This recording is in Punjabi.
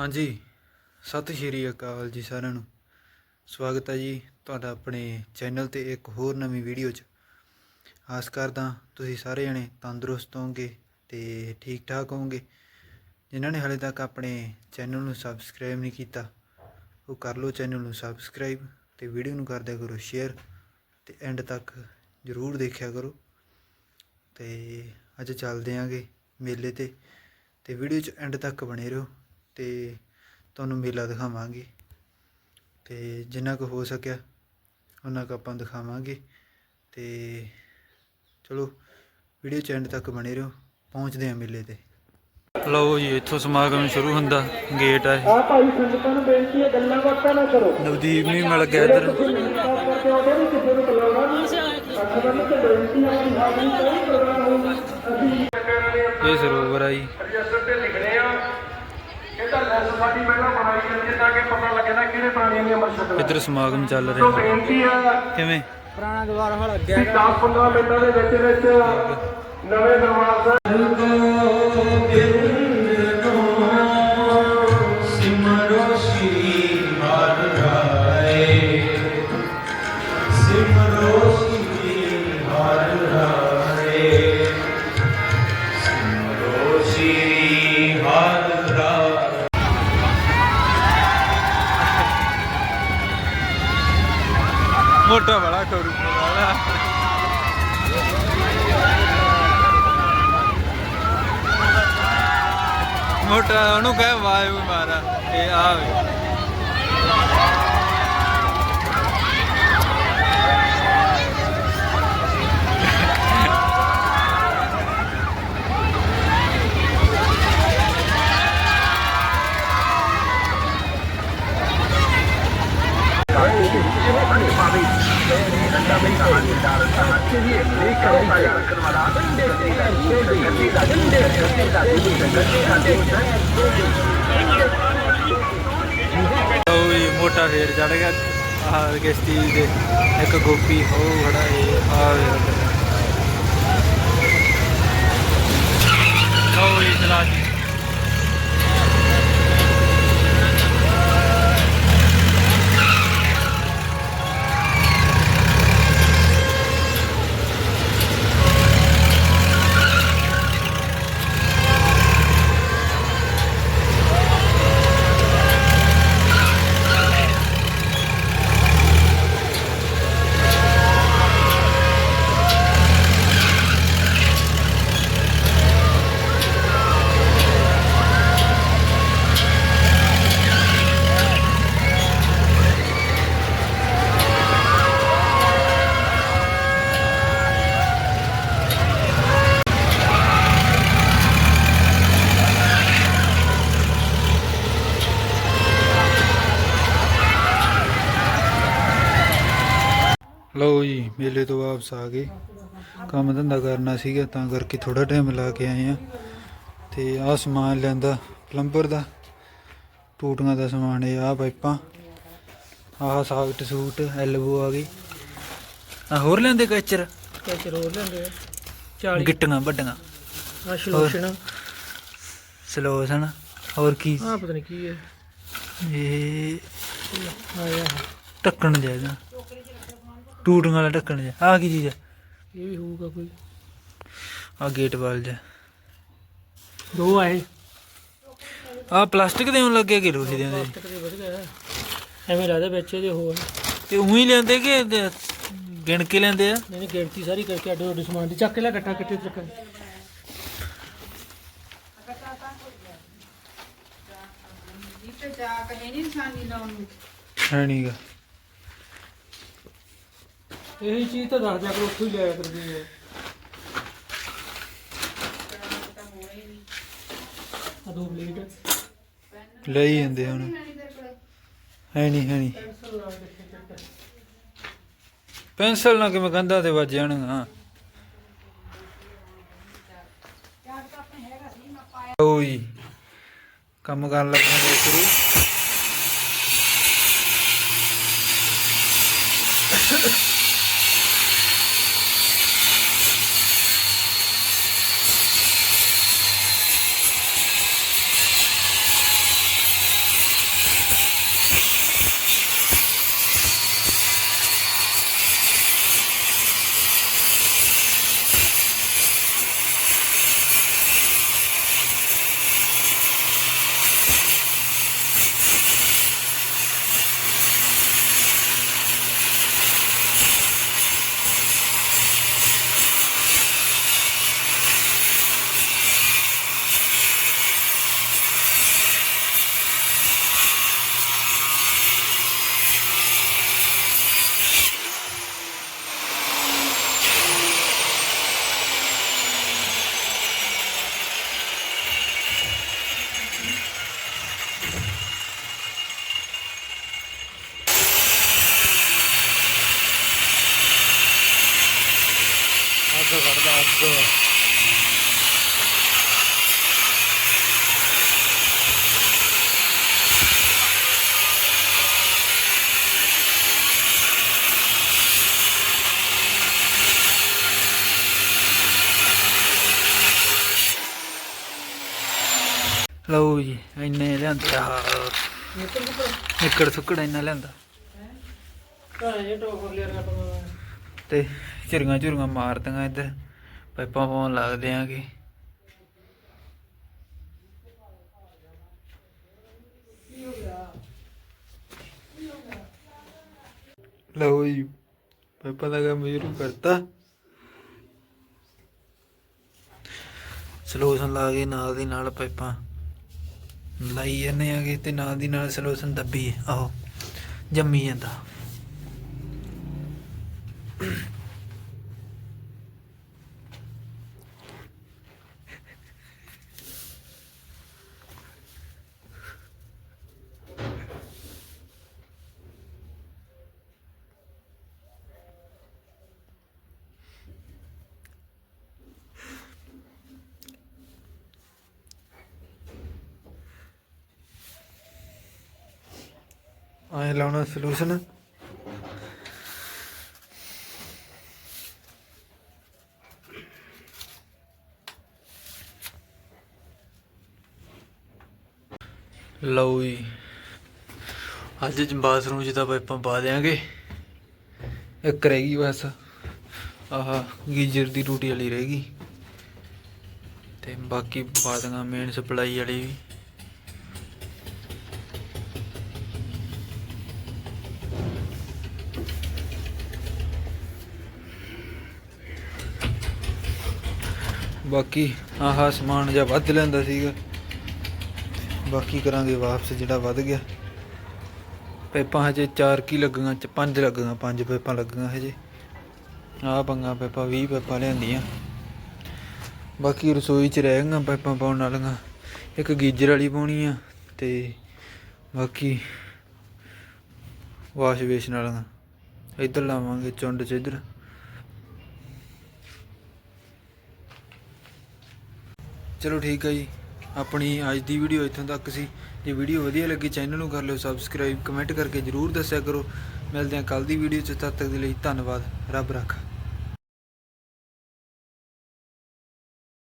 ਹਾਂਜੀ। ਸਤਿ ਸ਼੍ਰੀ ਅਕਾਲ ਜੀ ਸਾਰਿਆਂ ਨੂੰ। ਸਵਾਗਤ ਹੈ ਜੀ ਤੁਹਾਡਾ ਆਪਣੇ ਚੈਨਲ ਤੇ ਇੱਕ ਹੋਰ ਨਵੀਂ ਵੀਡੀਓ 'ਚ। ਆਸ ਕਰਦਾ ਤੁਸੀਂ ਸਾਰੇ ਜਣੇ ਤੰਦਰੁਸਤ ਹੋਵੋਗੇ ਤੇ ਠੀਕ ਠਾਕ ਹੋਵੋਗੇ। ਜਿਨ੍ਹਾਂ ਨੇ ਹਾਲੇ ਤੱਕ ਆਪਣੇ ਚੈਨਲ ਨੂੰ ਸਬਸਕ੍ਰਾਈਬ ਨਹੀਂ ਕੀਤਾ, ਉਹ ਕਰ ਲਓ ਚੈਨਲ ਨੂੰ ਸਬਸਕ੍ਰਾਈਬ ਤੇ ਵੀਡੀਓ ਨੂੰ ਕਰ ਦਿਆ ਕਰੋ ਸ਼ੇਅਰ ਤੇ ਐਂਡ ਤੱਕ ਜ਼ਰੂਰ ਦੇਖਿਆ ਕਰੋ। ਤੇ ਅੱਜ ਚੱਲਦੇ ਆਂਗੇ ਮੇਲੇ ਤੇ ਤੇ ਵੀਡੀਓ 'ਚ ਐਂਡ ਤੱਕ ਬਣੇ ਰਹੋ। ਤੇ ਤੁਹਾਨੂੰ ਮੇਲਾ ਦਿਖਾਵਾਂਗੇ। ਤੇ ਜਿੰਨਾ ਕੁ ਹੋ ਸਕਿਆ ਉਹਨਾਂ ਕੁ ਆਪਾਂ ਦਿਖਾਵਾਂਗੇ। ਤੇ ਚਲੋ ਵੀਡੀਓ 'ਚ ਐਂਡ ਤੱਕ ਬਣੇ ਰਹੋ। ਪਹੁੰਚਦੇ ਹਾਂ ਮੇਲੇ ਤੇ। ਲਓ ਜੀ ਇੱਥੋਂ ਸਮਾਗਮ ਸ਼ੁਰੂ ਹੁੰਦਾ ਗੇਟ ਆ ਆ ਭਾਈ ਸੰਗਤਾਂ ਨੂੰ ਬੇਨਤੀ ਹੈ ਗੱਲਾਂ ਬਾਤਾਂ ਨਾ ਕਰੋ। ਨਵਦੀਪ ਵੀ ਮਿਲ ਗਿਆ ਇੱਧਰ। ਇਹ ਸਰੋਵਰ ਆ ਜੀ ਰਜਿਸਟਰ ਤੇ ਲਿਖਣੇ ਆ ਇਹਦਾ ਲੈਸ ਸਾਡੀ ਪਹਿਲਾਂ ਬਣਾਈ ਜਾਂਦੀ ਹੈ ਤਾਂ ਕਿ ਪਤਾ ਲੱਗੇ ਨਾ ਕਿਹੜੇ ਪ੍ਰਾਣੀਆਂ ਦੀ ਅਮਰ ਸ਼ਕਲ ਹੈ ਇੱਧਰ ਸਮਾਗਮ ਚੱਲ ਸੋ ਰਿਹਾ ਬੇਨਤੀ ਹੈ ਕਿਵੇਂ? ਪੁਰਾਣਾ ਦਵਾਰ ਹਲ ਕਿ 10-15 ਮਿੰਟਾਂ ਦੇ ਵਿੱਚ ਵਿੱਚ ਨਵੇਂ ਦਰਬਾਰ ਸਾਹਿਬ ਸਿਮਰੋ ਸ਼੍ਰੀ ਹਰਿ ਰਾਏ ਸਿਮਰੋ ਮੋਟਾ ਉਹਨੂੰ ਕਹਿ ਵਾਇੂ ਮਾਰਾ ਇਹ ਆਵੇ ਉਹ ਮੋਟਾ ਫੇਰ ਚੜ ਗਿਆ। ਆਹ ਕਿਸ਼ਤੀ ਦੇ। ਇੱਕ ਗੋਪੀ ਹੋ ਖੜਾ ਇਹ ਆ ਵੇ ਲਓ ਜੀ ਚਲਾ ਜੀ ਲਓ ਜੀ ਮੇਲੇ ਤੋਂ ਵਾਪਸ ਆ ਗਏ। ਕੰਮ ਧੰਦਾ ਕਰਨਾ ਸੀਗਾ ਤਾਂ ਕਰਕੇ ਥੋੜਾ ਟਾਈਮ ਲਾ ਕੇ ਆਏ ਆ ਤੇ ਆਹ ਸਮਾਨ ਲੈਂਦਾ ਪਲੰਬਰ ਦਾ ਟੂਟੀਆਂ ਦਾ ਸਮਾਨ ਇਹ ਆ ਪਾਈਪਾਂ ਆਹ ਸਾਕਟ ਸੂਟ ਐਲਬੋ ਆ ਗਈ। ਆ ਹੋਰ ਲੈਂਦੇ ਕੈਚਰ ਕੈਚਰ ਹੋਰ ਲੈਂਦੇ 40 ਗਿੱਟੀਆਂ ਵੱਡੀਆਂ। ਆ ਸ਼ਲੋਸ਼ਣ। ਸਲੋਸਨ ਹੋਰ ਕੀ? ਆ ਪਤਾ ਨਹੀਂ ਕੀ ਹੈ। ਇਹ ਆਇਆ। ਢੱਕਣ ਜਾਇਦਾ ਟੂਟੀਆਂ ਵਾਲਾ ਢੱਕਣ ਜਾ। ਆ ਕੀ ਚੀਜ਼ ਆ? ਇਹ ਵੀ ਹੋਊਗਾ ਕੋਈ। ਆ ਗੇਟ ਵਾਲ ਜਾ। ਦੋ ਆਏ ਆ ਪਲਾਸਟਿਕ ਦੇ ਹੁਣ ਲੱਗੇ ਕਿ ਲੋਹੇ ਦੇ ਹੁੰਦੇ ਪਲਾਸਟਿਕ ਦੇ ਵਧ ਗਿਆ ਐਵੇਂ ਲੱਗਦਾ ਵਿੱਚ ਇਹਦੇ ਹੋਰ। ਤੇ ਉਹੀ ਲੈਂਦੇ ਕਿ ਦ- ਗਿਣ ਕੇ ਲੈਂਦੇ ਆ? ਨਹੀਂ ਨਹੀਂ ਗਿਣਤੀ ਸਾਰੀ ਕਰਕੇ ਅੱਡੋ ਅੱਡ ਸਮਾਨ ਦੀ ਚੱਕ ਕੇ ਲੈ ਇਕੱਠਾ ਕਿੱਥੇ ਚੱਕ ਜਿੱਤੇ ਜਾ ਕੇ ਨਹੀਂ ਨਿਸ਼ਾਨੀ ਲਾਉਣ। ਨੂੰ ਹੈ ਨਹੀਂਗਾ ਇਹੀ ਚੀਜ਼ ਤਾਂ ਦੱਸ ਦਿਆ ਕਰੋ, ਉੱਥੋਂ ਹੀ ਲਿਆ ਕਰਦੇ ਆ। ਆ ਦੋ ਪਲੇਟ। ਲੈ ਹੀ ਜਾਂਦੇ ਹੁਣ। ਹੈ ਨਹੀਂ ਹੈ ਨਹੀਂ। ਪੈਨਸਲ ਨਾਲ ਕਿਵੇਂ ਕੰਧਾਂ ਤੇ ਵੱਜ ਜਾਣਗਾ ਓਏ ਕੰਮ ਕਰਨ ਲੱਗੇ ਸ਼ੁਰੂ। ਲੱਗ ਲਓ ਜੀ ਇੰਨੇ ਲਿਆਂਦਾ ਨਿੱਕੜ ਸੁੱਕੜ ਇੰਨਾ ਲਿਆਂਦਾ ਤਾਂ ਇਹ ਟੋਪ ਕਲੀਅਰ ਕਰ ਤੇ ਝੁਰੀਆਂ ਝੁਰੀਆਂ ਮਾਰਦੀਆਂ ਇੱਧਰ ਪਾਈਪਾਂ ਪਾਉਣ ਲੱਗਦੇ ਆਂਗੇ ਲਓ ਜੀ ਪਾਈਪਾਂ ਦਾ ਕੰਮ ਸ਼ੁਰੂ ਕਰਤਾ। ਸਲੋਸ਼ਨ ਲਾ ਕੇ ਨਾਲ ਦੀ ਨਾਲ ਪਾਈਪਾਂ ਲਾਈ ਜਾਂਦੇ ਆਂਗੇ ਤੇ ਨਾਲ ਦੀ ਨਾਲ ਸਲੋਸ਼ਨ ਦੱਬੀ, ਆਹੋ, ਜੰਮੀ ਜਾਂਦਾ। ਆਏ ਲਾਉਣਾ ਸੋਲੂਸ਼ਨ ਲਓ ਜੀ, ਅੱਜ ਜ ਬਾਥਰੂਮ 'ਚ ਤਾਂ ਪਾਈਪਾਂ ਪਾ ਦਿਆਂਗੇ। ਇੱਕ ਰਹਿ ਗਈ ਬਸ। ਆਹ ਗੀਜ਼ਰ ਦੀ ਟੂਟੀ ਵਾਲੀ ਰਹਿ ਗਈ। ਤੇ ਬਾਕੀ ਪਾ ਦਾਂਗਾ ਮੇਨ ਸਪਲਾਈ ਵਾਲੀ ਵੀ। ਬਾਕੀ ਆਹ ਸਮਾਨ ਜਿਹਾ ਵੱਧ ਲੈਂਦਾ ਸੀਗਾ। ਬਾਕੀ ਕਰਾਂਗੇ ਵਾਪਸ ਜਿਹੜਾ ਵੱਧ ਗਿਆ। ਪਾਈਪਾਂ ਹਜੇ 4 ਕੀ ਲੱਗੀਆਂ, ਚ 5 ਲੱਗੀਆਂ 5 ਪਾਈਪਾਂ ਲੱਗੀਆਂ ਹਜੇ। ਆਹ ਪੰਗਾ ਪਾਈਪਾਂ 20 ਪਾਈਪਾਂ ਲਿਆਂਦੀਆਂ। ਬਾਕੀ ਰਸੋਈ ਚ ਰਹਿ ਗਈਆਂ ਪਾਈਪਾਂ ਪਾਉਣ ਵਾਲੀਆਂ। ਇੱਕ ਗੀਜ਼ਰ ਵਾਲੀ ਪਾਉਣੀ ਆ ਤੇ ਬਾਕੀ ਵਾਸ਼ ਬੇਸ਼ਨ ਵਾਲੀਆਂ। ਇੱਧਰ ਲਾਵਾਂਗੇ ਚੁੰਡ ਚ ਇੱਧਰ ਚਲੋ ਠੀਕ ਹੈ ਜੀ। ਆਪਣੀ ਅੱਜ ਦੀ ਵੀਡੀਓ ਇੱਥੋਂ ਤੱਕ ਸੀ। ਜੇ ਵੀਡੀਓ ਵਧੀਆ ਲੱਗੀ ਚੈਨਲ ਨੂੰ ਕਰ ਲਿਓ ਸਬਸਕ੍ਰਾਈਬ ਕਮੈਂਟ ਕਰਕੇ ਜਰੂਰ ਦੱਸਿਆ ਕਰੋ। ਮਿਲਦੇ ਹਾਂ ਕੱਲ ਦੀ ਵੀਡੀਓ 'ਚ। ਤਦ ਤੱਕ ਦੇ ਲਈ ਧੰਨਵਾਦ। ਰੱਬ ਰੱਖਾ।